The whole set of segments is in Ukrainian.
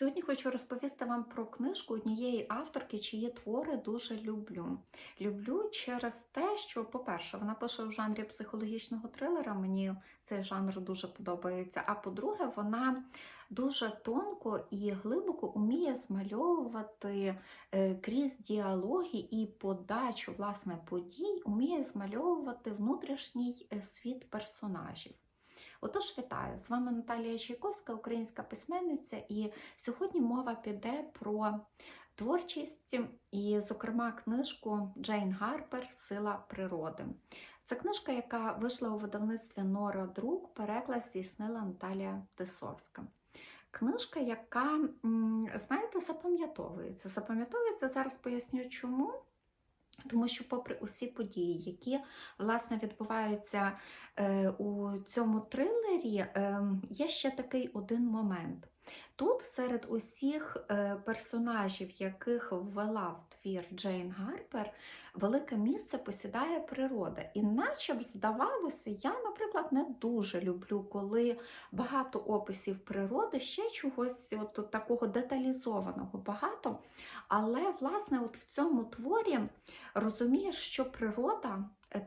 Сьогодні хочу розповісти вам про книжку однієї авторки, чиї твори дуже люблю. Люблю через те, що, по-перше, вона пише у жанрі психологічного трилера. Мені цей жанр дуже подобається. А по-друге, вона дуже тонко і глибоко уміє змальовувати е, крізь діалоги і подачу власне подій, уміє змальовувати внутрішній е, світ персонажів. Отож, вітаю! З вами Наталія Чайковська, українська письменниця, і сьогодні мова піде про творчість і, зокрема, книжку Джейн Гарпер Сила природи. Це книжка, яка вийшла у видавництві Нора Друк, переклад здійснила Наталія Тисовська. Книжка, яка, знаєте, запам'ятовується. Запам'ятовується, зараз поясню чому. Тому що, попри усі події, які власне відбуваються е, у цьому трилері, е, є ще такий один момент. Тут серед усіх е, персонажів, яких ввела в твір Джейн Гарпер, велике місце посідає природа. І наче б здавалося, я, наприклад, не дуже люблю, коли багато описів природи, ще чогось от такого деталізованого багато. Але, власне, от в цьому творі розумієш, що природа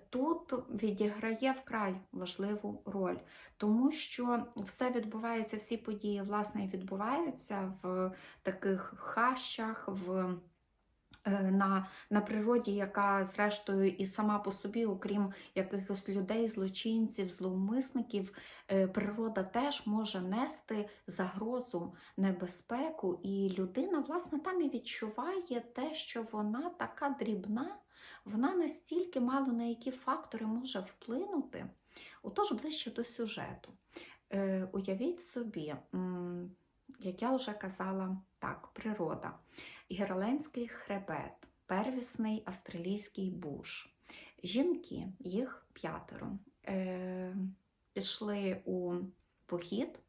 тут відіграє вкрай важливу роль, тому що все відбувається, всі події, власне, відбуваються в таких хащах. в на на природі, яка, зрештою, і сама по собі, окрім якихось людей, злочинців, зловмисників, природа теж може нести загрозу, небезпеку, і людина, власне, там і відчуває те, що вона така дрібна, вона настільки мало на які фактори може вплинути. Отож, ближче до сюжету. Е, Уявіть собі, як я вже казала, так, природа. Гірленський хребет, первісний австралійський буш. Жінки, їх п'ятеро, е, пішли у похід,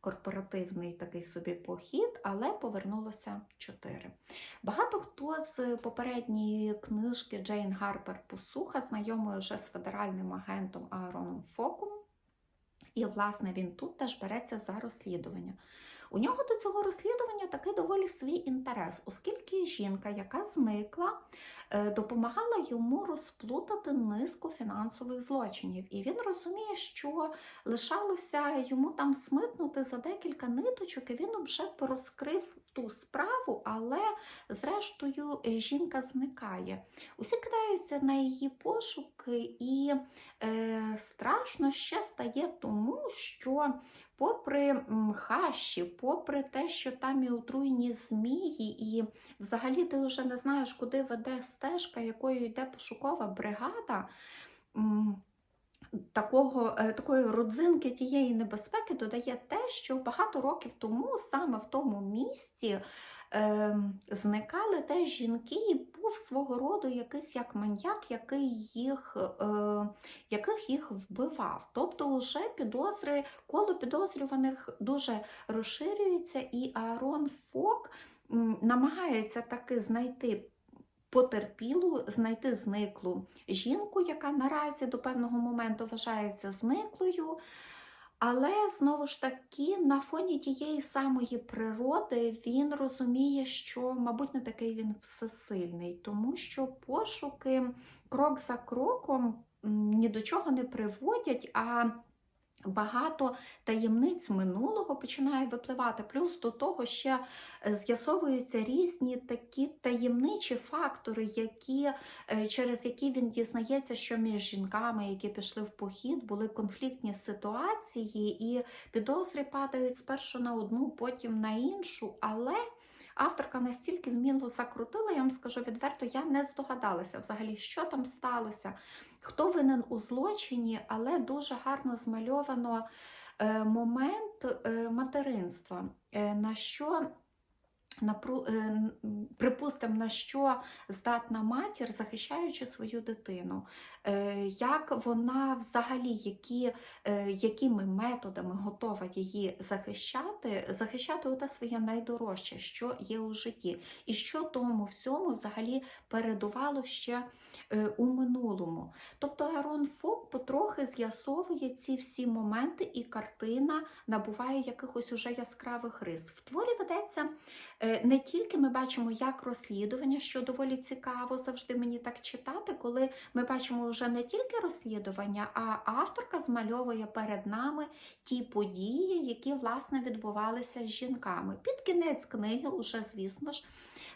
корпоративний такий собі похід, але повернулося чотири. Багато хто з попередньої книжки Джейн Гарпер Посуха знайомий вже з федеральним агентом Аароном Фоком. І, власне, він тут теж береться за розслідування. У нього до цього розслідування такий доволі свій інтерес, оскільки жінка, яка зникла, е, допомагала йому розплутати низку фінансових злочинів. І він розуміє, що лишалося йому там смитнути за декілька ниточок, і він вже порозкрив ту справу, але, зрештою, жінка зникає. Усі кидаються на її пошуки, і е, страшно ще стає тому, що попри хащі, попри те, що там і отруйні змії, і взагалі ти вже не знаєш, куди веде стежка, якою йде пошукова бригада. Такого, е, Такої родзинки тієї небезпеки додає те, що багато років тому саме в тому місці е, зникали теж жінки, і був свого роду якийсь як маньяк, який їх, е, яких їх вбивав. Тобто вже підозри, коло підозрюваних дуже розширюється, і Аарон Фок намагається таки знайти. Потерпілу знайти зниклу жінку, яка наразі до певного моменту вважається зниклою, але знову ж таки, на фоні тієї самої природи він розуміє, що, мабуть, не такий він всесильний, тому що пошуки крок за кроком ні до чого не приводять. а Багато таємниць минулого починає випливати. Плюс до того ще е, з'ясовуються різні такі таємничі фактори, які, е, через які він дізнається, що між жінками, які пішли в похід, були конфліктні ситуації, і підозри падають спершу на одну, потім на іншу. Але авторка настільки вміло закрутила, я вам скажу відверто, я не здогадалася взагалі, що там сталося хто винен у злочині, але дуже гарно змальовано е, момент е, материнства, е, на що припустимо, на що здатна матір, захищаючи свою дитину, Е, як вона взагалі, які, е, якими методами готова її захищати, захищати оте своє найдорожче, що є у житті, і що тому всьому взагалі передувало ще е, у минулому. Тобто Арон Фок потрохи з'ясовує ці всі моменти, і картина набуває якихось уже яскравих рис. В творі ведеться е, не тільки ми бачимо як розслідування, що доволі цікаво завжди мені так читати, коли ми бачимо вже не тільки розслідування, а авторка змальовує перед нами ті події, які власне відбувалися з жінками. Під кінець книги, уже, звісно ж,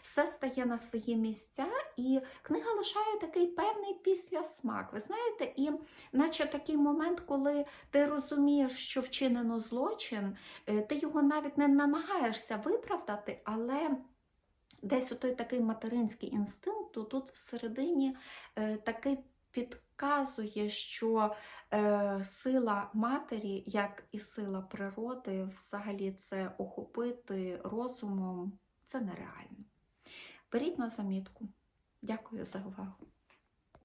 все стає на свої місця, і книга лишає такий певний післясмак. Ви знаєте, і наче такий момент, коли ти розумієш, що вчинено злочин, е, ти його навіть не намагаєшся виправдати, але десь той такий материнський інстинкт то тут всередині е, такий підказує, що е, сила матері, як і сила природи, взагалі це охопити розумом, це нереально. Беріть на замітку. Дякую за увагу.